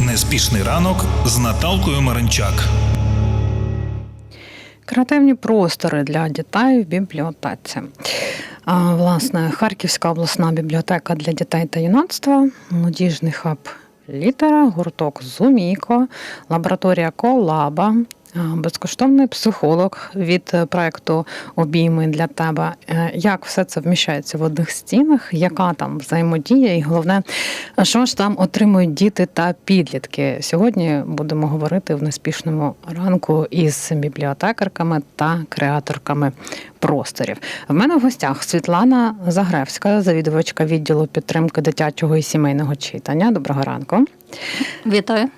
Неспішний ранок з Наталкою Маринчак. Креативні простори для дітей в бібліотеці. Власне, Харківська обласна бібліотека для дітей та юнацтва, молодіжний хаб літера, гурток Зуміко, лабораторія Колаба. А, Безкоштовний психолог від е, проекту Обійми для тебе. Е, Як все це вміщається в одних стінах? Яка там взаємодія? І головне, що ж там отримують діти та підлітки? Сьогодні будемо говорити в неспішному ранку із бібліотекарками та креаторками просторів. В мене в гостях Світлана Загревська, завідувачка відділу підтримки дитячого і сімейного читання. Доброго ранку. Вітаю.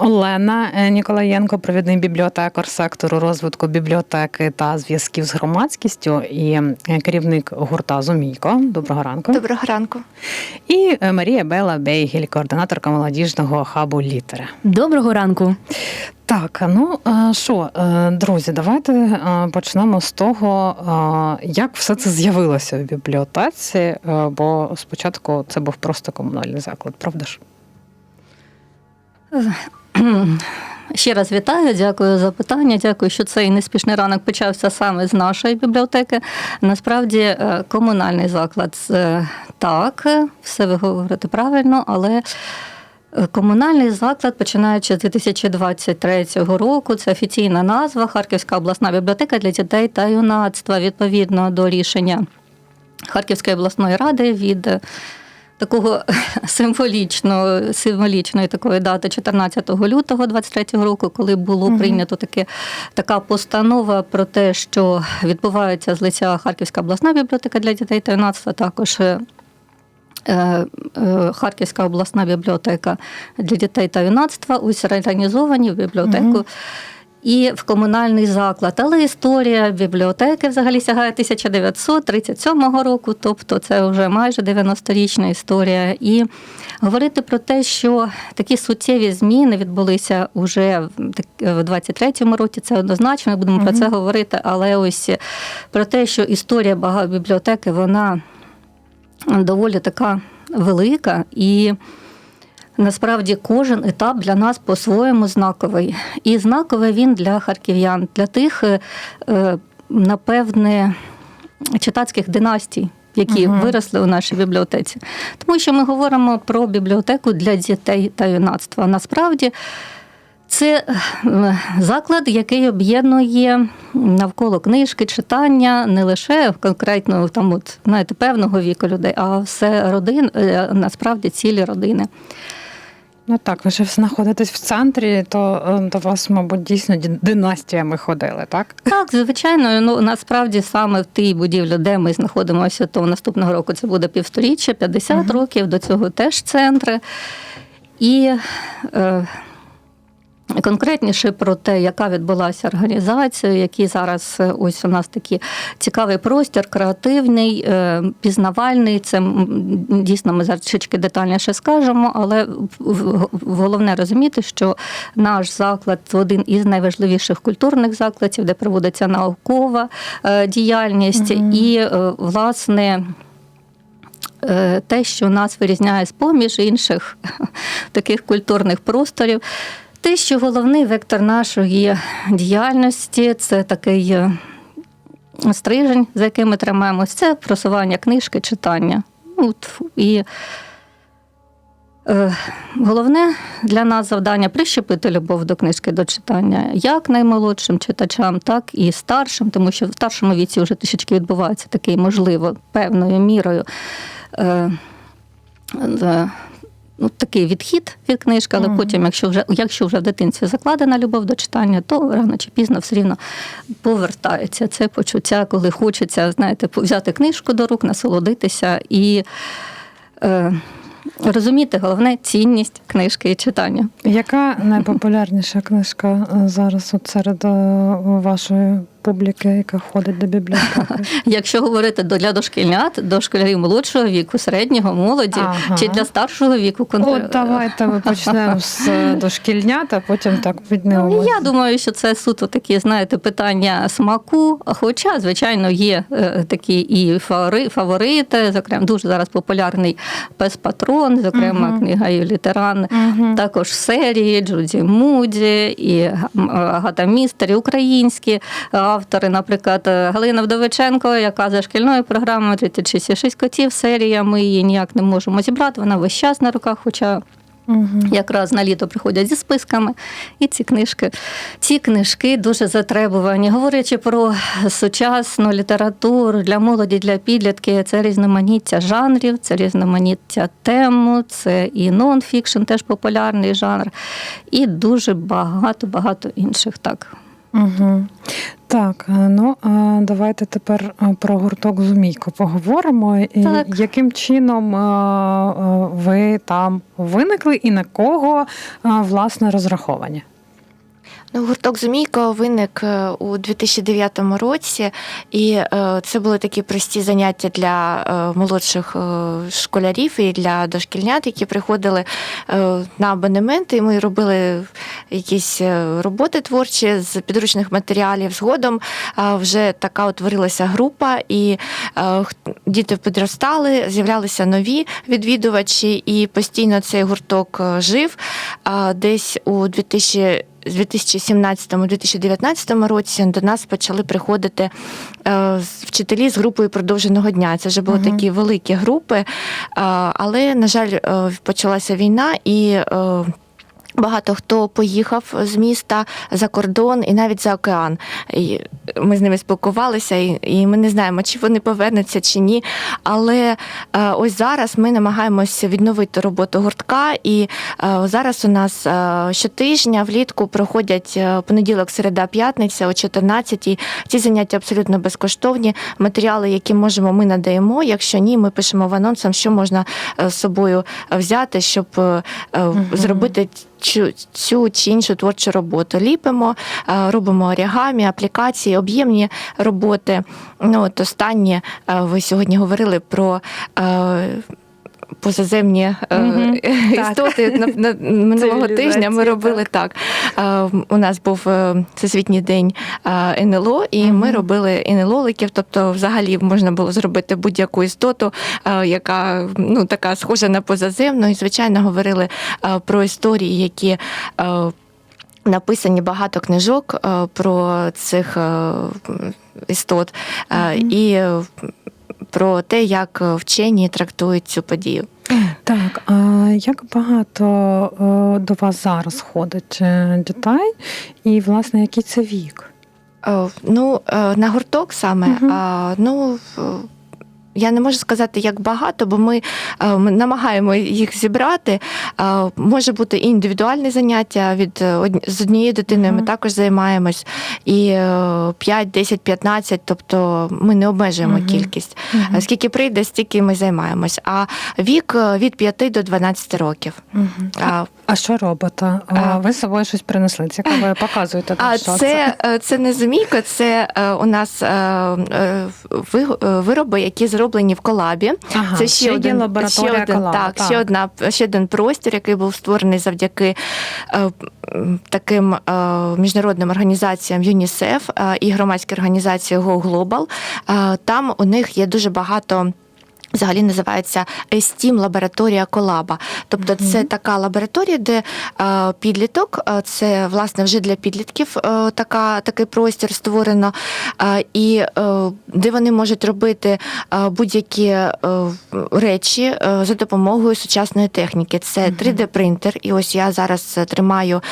Олена е, Ніколаєнко, провідний бібліотекар сектору розвитку бібліотеки та зв'язків з громадськістю і керівник гурта Зумійко. Доброго ранку. Доброго ранку. І е, Марія Бела Бейгіль, координаторка молодіжного хабу Літера. Доброго ранку. Так, ну е, що, друзі, давайте почнемо з того, як все це з'явилося в бібліотеці, бо спочатку це був просто комунальний заклад, правда ж? Ще раз вітаю, дякую за питання. Дякую, що цей неспішний ранок почався саме з нашої бібліотеки. Насправді, е, комунальний заклад е, так, все ви говорите правильно, але. е, Комунальний заклад, починаючи з 2023 року, це офіційна назва Харківська обласна бібліотека для дітей та юнацтва відповідно до рішення Харківської обласної ради від е, такого символічного, символічної такої дати 14 лютого 23 року, коли було Мгм. прийнято таке, така постанова про те, що відбувається з лиця Харківська обласна бібліотека для дітей та юнацтва, також. е, е, е, Харківська обласна бібліотека для дітей та юнацтва ось реорганізовані в бібліотеку Мгм. І в комунальний заклад. Але історія бібліотеки взагалі сягає 1937 року, тобто це вже майже 90-річна історія. І говорити про те, що такі суттєві зміни відбулися уже в так- 23-му році, це однозначно, будемо про це говорити. Але ось про те, що історія бага- бібліотеки, вона доволі така велика і. Насправді кожен етап для нас по-своєму знаковий. І знаковий він для харків'ян, для тих, е, е, напевне, читацьких династій, які Мгм. виросли у нашій бібліотеці. Тому що ми говоримо про бібліотеку для дітей та юнацтва. Насправді це е, заклад, який об'єднує навколо книжки, читання не лише конкретно там, от, знаєте, певного віку людей, а все родин, насправді цілі родини. Ну так, ви ж знаходитесь в центрі, то е, до вас, мабуть, дійсно династіями ходили, так? Так, звичайно, ну насправді саме в тій будівлі, де ми знаходимося, то наступного року це буде півсторіччя, 50 угу. років, до цього теж центри. І е, конкретніше про те, яка відбулася організація, який зараз е, ось у нас такий цікавий простір, креативний, е, пізнавальний. Це дійсно ми зараз трішки детальніше скажемо, але головне розуміти, що наш заклад один із найважливіших культурних закладів, де проводиться наукова е, діяльність, Мгм. і власне. Те, що нас вирізняє з поміж інших таких культурних просторів, те, що головний вектор нашої діяльності це такий е, стрижень, за яким ми тримаємось, це просування книжки, читання. От, І е, головне для нас завдання прищепити любов до книжки, до читання як наймолодшим читачам, так і старшим, тому що в старшому віці вже трішечки відбувається такий, можливо, певною мірою. Е, е, Ну, такий відхід від книжки, але Мгм. потім, якщо вже якщо вже в дитинстві закладена любов до читання, то рано чи пізно все рівно повертається це почуття, коли хочеться, знаєте, взяти книжку до рук, насолодитися і е, розуміти головне цінність книжки і читання. Яка найпопулярніша книжка е, зараз от серед е, вашої публіки, яка ходить до бібліотеки? Якщо говорити для дошкільнят, до школярів молодшого віку, середнього, молоді Ага. чи для старшого віку, контр- От давайте ми почнемо з е, дошкільнят, а потім так піднімемо. Ну, Я думаю, що це суто такі, знаєте, питання смаку. Хоча, звичайно, є е, такі і фаворити, зокрема, дуже зараз популярний пес Патрон, зокрема, Мгм. книга Юлі Тиран. Мгм. Також серії Джуді Муді і Агата Містер, і українські автори, наприклад, Галина Вдовиченко, яка за шкільною програмою 36 котів серія. Ми її ніяк не можемо зібрати. Вона весь час на руках, хоча Мгм. якраз на літо приходять зі списками. І ці книжки, ці книжки дуже затребувані. Говорячи про сучасну літературу для молоді, для підлітків, це різноманіття жанрів, це різноманіття тем, це і нон-фікшн, теж популярний жанр, і дуже багато багато інших так. Угу. Так, е, ну давайте тепер е, про гурток Зумійко поговоримо. І Яким чином е, ви там виникли і на кого власне розраховані? Ну, гурток Зумійко виник е, у 2009 році, і е, це були такі прості заняття для е, молодших школярів і для дошкільнят, які приходили на абонементи. І ми робили якісь роботи творчі з підручних матеріалів. Згодом вже така утворилася група, і діти підростали, з'являлися нові відвідувачі, і постійно цей гурток жив. Десь у 2000 з 2017-2019 році до нас почали приходити е, вчителі з групою продовженого дня. Це вже були угу. такі великі групи, е, але, на жаль, е, почалася війна і. Багато хто поїхав з міста за кордон і навіть за океан. І ми з ними спілкувалися, і, і ми не знаємо, чи вони повернуться чи ні. Але е, ось зараз ми намагаємося відновити роботу гуртка. І е, зараз у нас е, щотижня влітку проходять понеділок, середа, п'ятниця о 14 Ці заняття абсолютно безкоштовні. Матеріали, які можемо, ми надаємо. Якщо ні, ми пишемо в анонсам, що можна з собою взяти, щоб е, зробити цю, цю чи іншу творчу роботу. Ліпимо, е, робимо орігамі, аплікації, об'ємні роботи. Ну, от останнє е, ви сьогодні говорили про. Позаземні так. істоти на, на минулого тижня ми робили так. Е, У нас був всесвітній день НЛО, і ми Мгм. робили НЛОликів. Тобто, взагалі можна було зробити будь-яку істоту, яка ну така схожа на позаземну. І звичайно говорили про історії, які. Написані багато книжок про цих істот е, Мгм. і про те, як вчені трактують цю подію. Так, а як багато е, до вас зараз ходить е, дітей, і власне який це вік? Е, Ну, е, на гурток саме, угу. ну. Я не можу сказати, як багато, бо ми, е, ми намагаємо їх зібрати. Е, Може бути і індивідуальне заняття від е, з однією дитиною. Ми також займаємось. І е, 5, 10, 15, тобто ми не обмежуємо Мгм. кількість. Мгм. Е, Скільки прийде, стільки ми займаємось. А вік від 5 до 12 років. Мгм. А, А що робите? А, ви з собою щось принесли? Цікаве, показуєте А що це, е, це не зумійка, це у нас ви- вироби, які зроблені в колабі. Ага, Це ще, ще один, лабораторія ще один, Колаба, так, Ще, одна, ще один простір, який був створений завдяки е, таким е, міжнародним організаціям ЮНІСЕФ е, і громадській організації Go Global. Е, Там у них є дуже багато. Взагалі називається STEAM лабораторія колаба. Тобто, це така лабораторія, де е, підліток, е, це власне вже для підлітків е, така, такий простір створено, і де вони можуть робити будь-які речі за допомогою сучасної техніки. Це 3D-принтер. І ось я зараз тримаю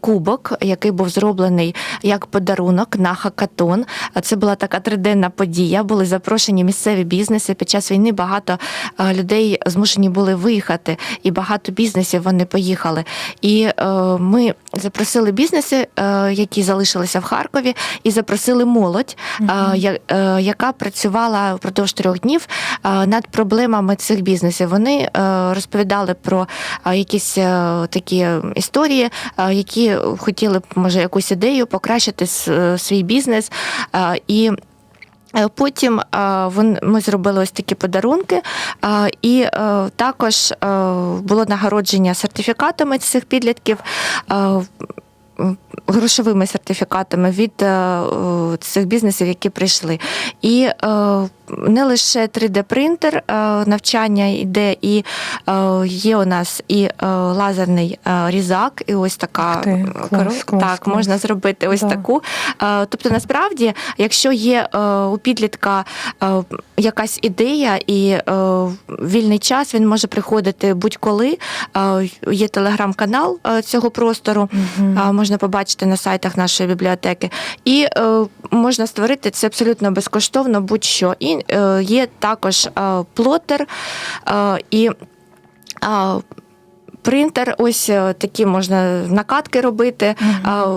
кубок, який був зроблений як подарунок на хакатон. Це була така триденна подія. Були запрошені місцеві бізнеси. Під час війни багато е, людей змушені були виїхати, і багато бізнесів вони поїхали. І е, ми запросили бізнеси, е, які залишилися в Харкові, і запросили молодь, е, яка працювала впродовж трьох днів над проблемами цих бізнесів. Вони розповідали про якісь такі історії, які хотіли б, може, якусь ідею покращити свій бізнес. І Потім е, ми зробили ось такі подарунки, е, і е, також е, було нагородження сертифікатами цих підлітків. Грошовими сертифікатами від е, е, цих бізнесів, які прийшли. І е, не лише 3D-принтер е, навчання йде, і є у нас і лазерний різак, і ось така ти, клас, клас, так, клас. можна зробити ось Да. таку. Тобто, насправді, якщо є у підлітка якась ідея і вільний час, він може приходити будь-коли. Є телеграм-канал цього простору, а, можна побачити на сайтах нашої бібліотеки. І е, можна створити це абсолютно безкоштовно будь-що. І е, є також е, плотер і. Принтер, ось е, такі можна накатки робити, е,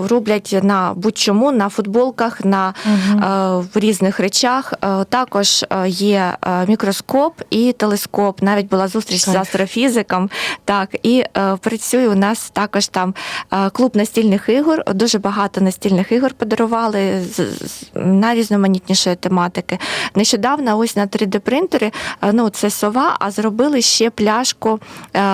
роблять на будь-чому, на футболках, на в різних речах. Також є мікроскоп і телескоп. Навіть була зустріч з астрофізиком. Так, і працює у нас також там клуб настільних ігор. Дуже багато настільних ігор подарували з найрізноманітнішої тематики. Нещодавно ось на 3D-принтері, е, ну це сова, а зробили ще пляшку,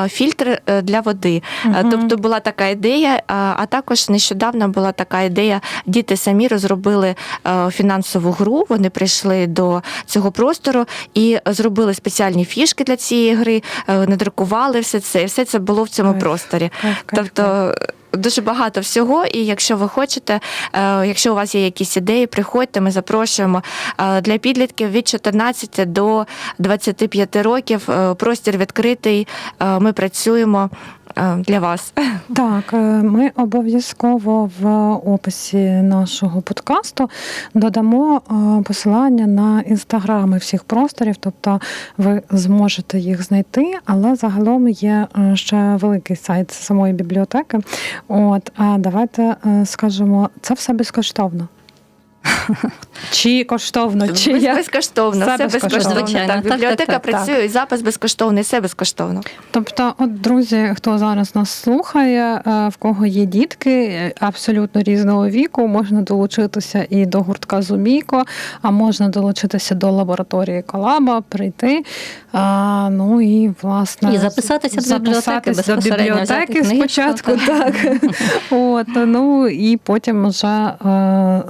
фільтр для води. Угу. Тобто була така ідея, е, а також нещодавно була така ідея. Діти самі розробили е, фінансову гру. Вони прийшли до цього простору і зробили спеціальні фішки для цієї гри, надрукували все це, і все це було в цьому Кайф. просторі. Кайф, кайф, Тобто. Дуже багато всього, і якщо ви хочете, е, якщо у вас є якісь ідеї, приходьте, ми запрошуємо Е, для підлітків від 14 до 25 років. е, Простір відкритий. Ми працюємо для вас. Так, е, ми обов'язково в описі нашого подкасту додамо е, посилання на інстаграми всіх просторів, тобто ви зможете їх знайти, але загалом є е, ще великий сайт самої бібліотеки. От, а давайте е, скажемо, це все безкоштовно. Чи коштовно, чи Без- як? безкоштовно, Все все безкоштовно. безкоштовно. Так, так, бібліотека так, так, працює, і запис безкоштовний, все безкоштовно. Тобто, от друзі, хто зараз нас слухає, е, в кого є дітки е, абсолютно різного віку, можна долучитися і до гуртка Зумійко, а можна долучитися до лабораторії Колаба, прийти. А, ну і власне І записатися до бібліотеки, до бібліотеки спочатку, так. так. От, ну і потім вже е,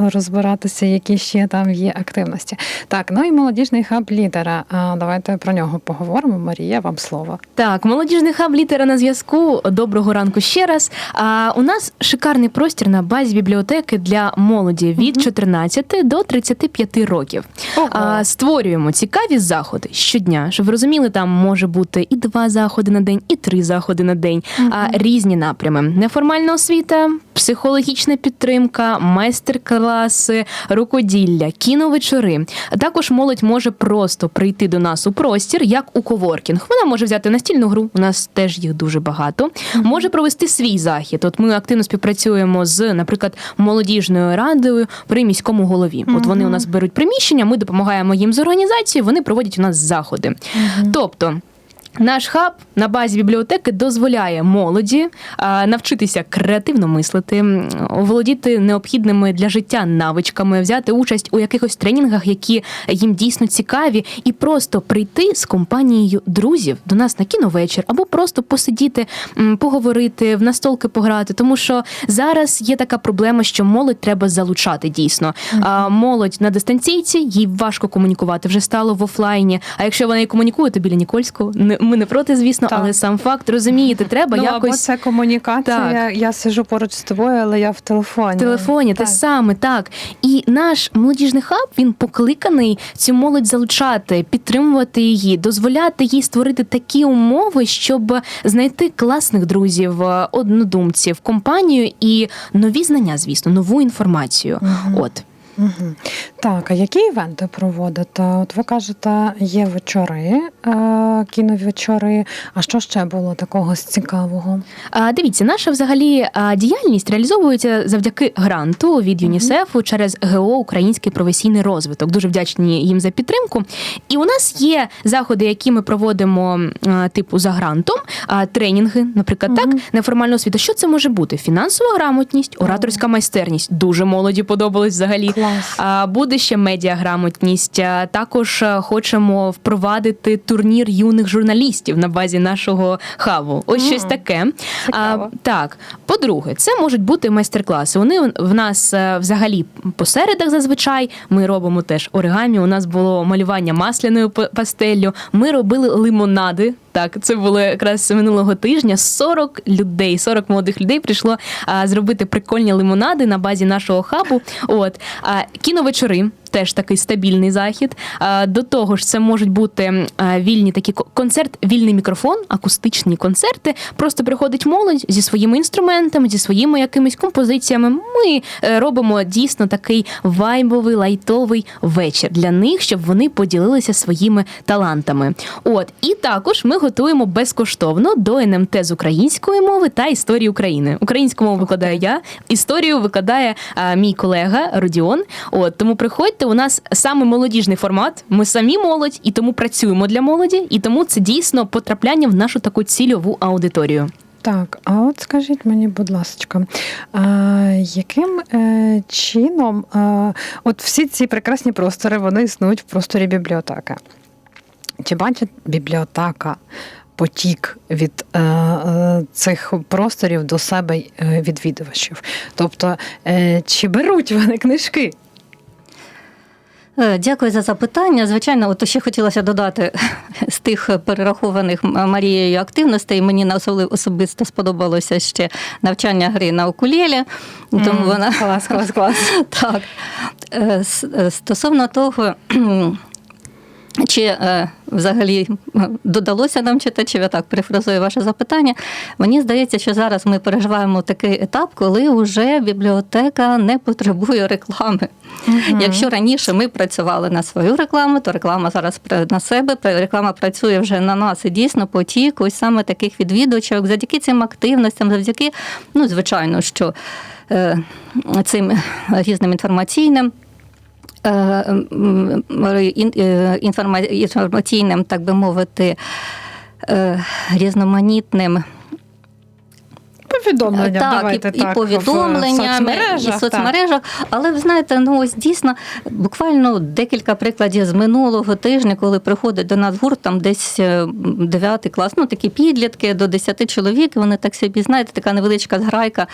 розбиратися, які ще там є активності. Так, ну і молодіжний хаб лідера. Давайте про нього поговоримо. Марія, вам слово. Так, молодіжний хаб літера на зв'язку. Доброго ранку ще раз. А у нас шикарний простір на базі бібліотеки для молоді від 14 до 35 років. А, створюємо цікаві заходи щодня. Щоб ви розуміли, там може бути і два заходи на день, і три заходи на день, а різні напрями: неформальна освіта, психологічна підтримка, майстер-класи, рукоділля, кіновечори. Також молодь може просто прийти до нас у простір, як у коворкінг. Вона може взяти настільну гру. У нас теж їх дуже багато. Може провести свій захід. От ми активно співпрацюємо з, наприклад, молодіжною радою при міському голові. От вони у нас беруть приміщення, ми допомагаємо їм з організацією, вони проводять у нас заходи. Тобто. Наш хаб на базі бібліотеки дозволяє молоді навчитися креативно мислити, м, оволодіти необхідними для життя навичками, взяти участь у якихось тренінгах, які їм дійсно цікаві, і просто прийти з компанією друзів до нас на кіновечір, або просто посидіти, поговорити, в настолки пограти. Тому що зараз є така проблема, що молодь треба залучати дійсно. А молодь на дистанційці, їй важко комунікувати, вже стало в офлайні. А якщо вона і комунікує, то біля Нікольського не ми не проти, звісно, Так. але сам факт розумієте, треба ну, або це комунікація. Так. Я сижу поруч з тобою, але я в телефоні. В телефоні те саме так. І наш молодіжний хаб він покликаний цю молодь залучати, підтримувати її, дозволяти їй створити такі умови, щоб знайти класних друзів, е, однодумців, компанію і нові знання, звісно, нову інформацію. Мгм. От. Угу. Так, а які івенти проводите? От ви кажете, є вечори, е, кіновечори. А що ще було такого з цікавого? А, дивіться, наша взагалі а, діяльність реалізовується завдяки гранту від ЮНІСЕФу через ГО Український професійний розвиток. Дуже вдячні їм за підтримку. І у нас є заходи, які ми проводимо а, типу за грантом, а, тренінги, наприклад, так, неформальна освіта. Що це може бути? Фінансова грамотність, ораторська майстерність. Дуже молоді подобалось взагалі. Клас. А, Буде ще медіаграмотність. Також хочемо впровадити турнір юних журналістів на базі нашого хабу. Ось щось таке. Цікаво. А, так, по-друге, це можуть бути майстер-класи. Вони в нас е, взагалі по середах зазвичай. Ми робимо теж оригамі. У нас було малювання масляною пастеллю. Ми робили лимонади. Так, це було якраз минулого тижня. 40 людей, 40 молодих людей прийшло а, зробити прикольні лимонади на базі нашого хабу. От а, кіновечори. Теж такий стабільний захід. До того ж, це можуть бути вільні такі ко- концерт, вільний мікрофон, акустичні концерти. Просто приходить молодь зі своїми інструментами, зі своїми якимись композиціями. Ми е, робимо дійсно такий вайбовий лайтовий вечір для них, щоб вони поділилися своїми талантами. От і також ми готуємо безкоштовно до НМТ з української мови та історії України. Українську мову викладаю я, історію викладає а, мій колега Родіон. От тому приходьте. У нас саме молодіжний формат. Ми самі молодь, і тому працюємо для молоді, і тому це дійсно потрапляння в нашу таку цільову аудиторію. Так, а от скажіть мені, будь ласка, яким е, чином от всі ці прекрасні простори вони існують в просторі бібліотеки? Чи бачить бібліотека потік від е, е, цих просторів до себе е, відвідувачів? Тобто, е, чи беруть вони книжки? Е, Дякую за запитання. Звичайно, от ще хотілося додати з тих перерахованих Марією активностей. Мені на особисто сподобалося ще навчання гри на укулєлі. Тому mm, вона Клас, клас, клас. так. Е, е, Стосовно того. Чи е, взагалі е, додалося нам читачів, я так перефразую ваше запитання. Мені здається, що зараз ми переживаємо такий етап, коли вже бібліотека не потребує реклами. Якщо раніше ми працювали на свою рекламу, то реклама зараз на себе, реклама працює вже на нас. І дійсно потік ось саме таких відвідувачів, завдяки цим активностям, завдяки, ну, звичайно, що е, цим різним інформаційним. Інформаційним, так би мовити, е, різноманітним Повідомлення, так, давайте і, так, і повідомленнями, в і соцмережах. в соцмережах. Але ви знаєте, ну ось дійсно буквально декілька прикладів з минулого тижня, коли приходить до нас гурт, там десь 9 клас, ну такі підлітки до 10 чоловік. Вони так собі, знаєте, така невеличка зграйка.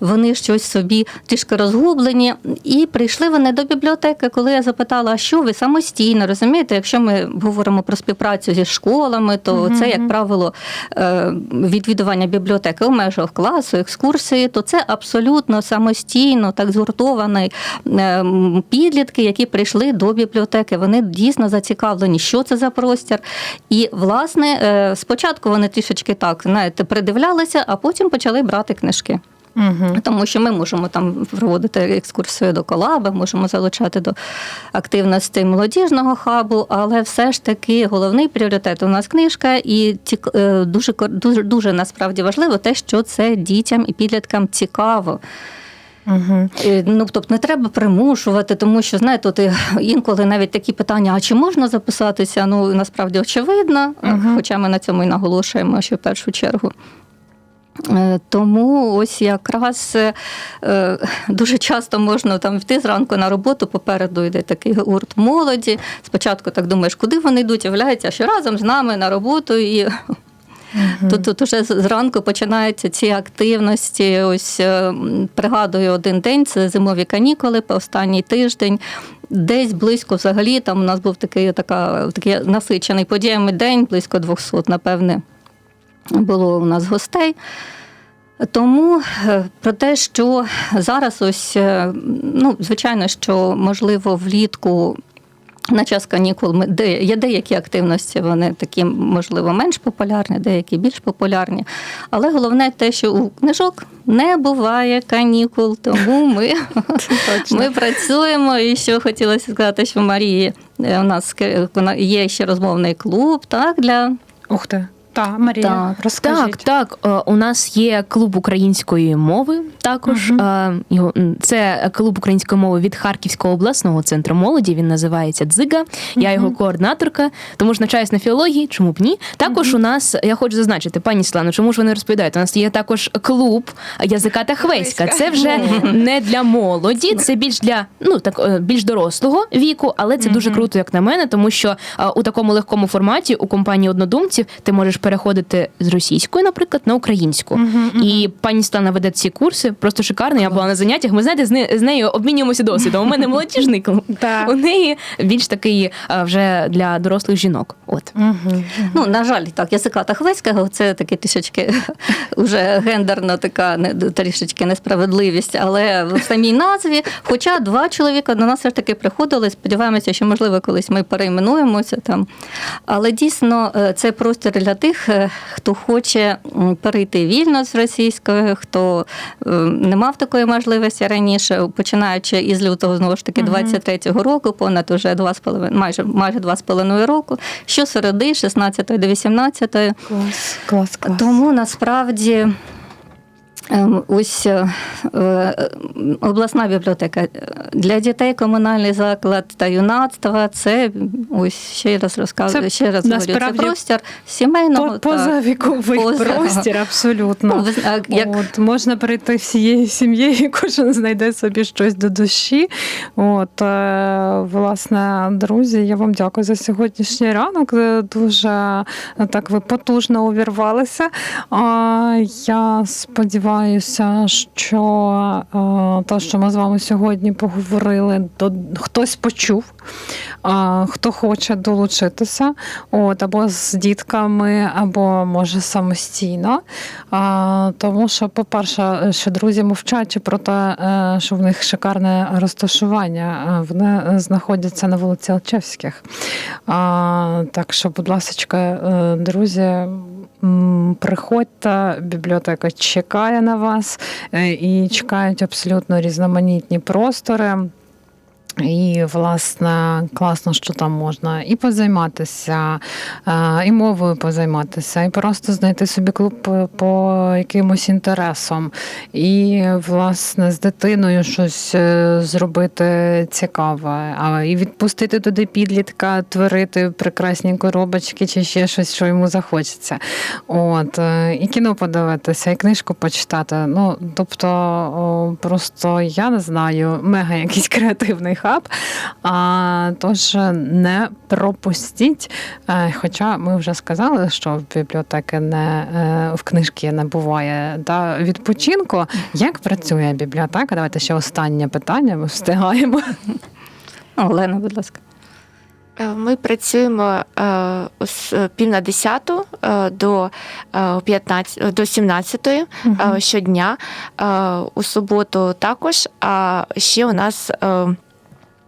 Вони щось собі трішки розгублені. І прийшли вони до бібліотеки, коли я запитала, а що ви самостійно розумієте? Якщо ми говоримо про співпрацю зі школами, то це, як правило, е, відвідування бібліотеки у межах класу, екскурсії, то це абсолютно самостійно, так згуртовані е, підлітки, які прийшли до бібліотеки. Вони дійсно зацікавлені, що це за простір. І, власне, е, спочатку вони трішечки так, знаєте, придивлялися, а потім почали брати книжки. Угу. Тому що ми можемо там проводити екскурсію до колаби, можемо залучати до активності молодіжного хабу, але все ж таки головний пріоритет у нас книжка, і цік- е, дуже дуже дуже насправді важливо те, що це дітям і підліткам цікаво. Угу. Ну, тобто не треба примушувати, тому що знаєте, от е, інколи навіть такі питання: а чи можна записатися? Ну насправді очевидно, Мгм. хоча ми на цьому і наголошуємо, що в першу чергу. Е, Тому ось якраз е, дуже часто можна там йти зранку на роботу, попереду йде такий гурт молоді. Спочатку так думаєш, куди вони йдуть, являється, що разом з нами на роботу і Тут, тут уже зранку починаються ці активності. Ось е, пригадую один день, це зимові канікули, останній тиждень. Десь близько взагалі там у нас був такий, така, такий насичений подіями день, близько 200, напевне, було у нас гостей. Тому е, про те, що зараз ось, е, ну, звичайно, що можливо влітку На час канікул де є деякі активності, вони такі, можливо, менш популярні, деякі більш популярні. Але головне те, що у книжок не буває канікул, тому ми, ми працюємо. І що хотілося сказати, що в Марії е, у нас є ще розмовний клуб так, для Ух ти. Так, Марія, Так, розкажіть. Так, так. е, У нас є клуб української мови. Також. Е, його- це клуб української мови від Харківського обласного центру молоді. Він називається Дзига. Я його координаторка, тому ж навчаюсь на філології. Чому б ні? Також у нас я хочу зазначити, пані Слано, чому ж ви не розповідаєте? У нас є також клуб язика та хвеська. Це вже не для молоді, це більш для ну так е, більш дорослого віку, але це дуже круто, як на мене, тому що у такому легкому форматі у компанії однодумців ти можеш переходити з російської, наприклад, на українську. І пані Стана веде ці курси, просто шикарно. Я була на заняттях. Ми знаєте, з, не, з нею обмінюємося досвідом. У мене молодіжний клуб. У неї більш такий е, вже для дорослих жінок. От. Ну, на жаль, так, язика та хвеського це таки трішечки вже гендерна така не- трішечки несправедливість, але в самій назві, хоча два чоловіка до нас все ж таки приходили, сподіваємося, що можливо колись ми перейменуємося там. Але дійсно е, це простір для тих, е, хто хоче перейти вільно з російської, хто е, не мав такої можливості раніше, починаючи із лютого знову ж таки 23-го року, понад уже два з половиною, майже майже два з половиною року, щосереди, 16 до 18 Клас, клас, клас. тому насправді. Ем, Ось е, е, обласна бібліотека для дітей, комунальний заклад та юнацтва. Це ось ще раз розказую, Це ще раз говорю. Це простір сімейного По- Позавіковий поза- простір, абсолютно. Ну, як От, можна прийти всією сім'єю, кожен знайде собі щось до душі. От, е, власне, друзі, я вам дякую за сьогоднішній ранок. Дуже так ви потужно увірвалися. Я сподіваюся, що е, те, що ми з вами сьогодні поговорили, то хтось почув, а, хто хоче долучитися, от, або з дітками, або може самостійно. А, тому що, по-перше, що друзі мовчать про те, е, що в них шикарне розташування. Е, Вони знаходяться на вулиці Алчевських. Так що, будь ласка, друзі, приходьте, бібліотека чекає на вас е, і чекають абсолютно різноманітні простори. І, власне, класно, що там можна і позайматися, е, і мовою позайматися, і просто знайти собі клуб по- по якимось інтересам, і, власне, з дитиною щось е, зробити цікаве, а і відпустити туди підлітка, творити прекрасні коробочки чи ще щось, що йому захочеться. От, е, і кіно подивитися, і книжку почитати. Ну, тобто, просто я не знаю, мега якийсь креативний хаб. А, тож не пропустіть. Е, Хоча ми вже сказали, що в бібліотеки не е, в книжки не буває да, відпочинку. Як працює бібліотека? Давайте ще останнє питання. Ми встигаємо. Олена, будь ласка. Е, Ми працюємо з пів на десяту до е, 15, до 17 е, щодня. У суботу також. А ще у нас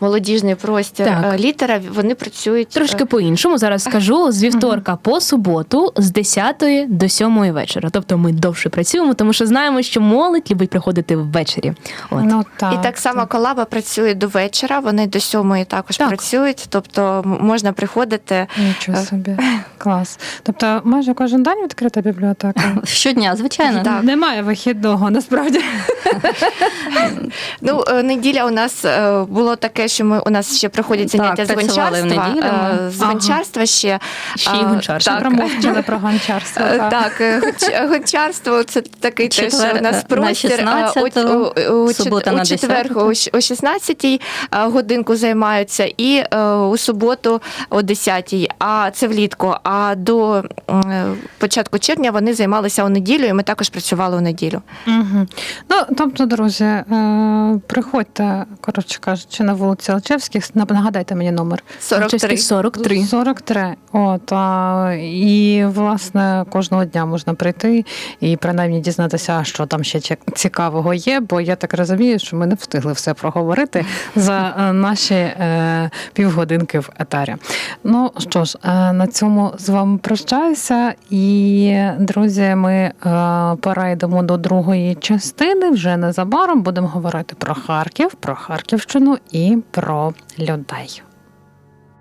молодіжний простір Так. е, літера. Вони працюють е, Трошки по-іншому зараз скажу з вівторка по суботу з 10 до 7 вечора. Тобто ми довше працюємо, тому що знаємо, що молодь любить приходити ввечері. От. Ну, так. І так само колаба працює до вечора, вони до сьомої також Так. працюють, тобто можна приходити. Нічого собі. Клас. Тобто майже кожен день відкрита бібліотека. Щодня, звичайно. Так. Немає вихідного, насправді. Ну, е, неділя у нас е, було таке, що ми у нас ще проходять Так, заняття з гончарства. е, З гончарства ще. Ще й А, гончарство. так. Промовчили про гончарство. Е, так. Так, е, гончарство це такий теж у нас простір. 16-ту, Е, у, четвер о 16-й е, годинку займаються, і е, у суботу о 10-й. А це влітку. А до е, початку червня вони займалися у неділю, і ми також працювали у неділю. Угу. Ну, тобто, друзі, е, приходьте, коротше кажучи, на на вулиці Алчевських. Нагадайте мені номер. 43. 43. 43. От, а, і, власне, кожного дня можна прийти і принаймні дізнатися, що там ще цікавого є, бо я так розумію, що ми не встигли все проговорити за е, наші е, півгодинки в етері. Ну що ж, е, на цьому з вами прощаюся. І, друзі, ми е, перейдемо до другої частини. Вже незабаром будемо говорити про Харків, про Харківщину і про людей.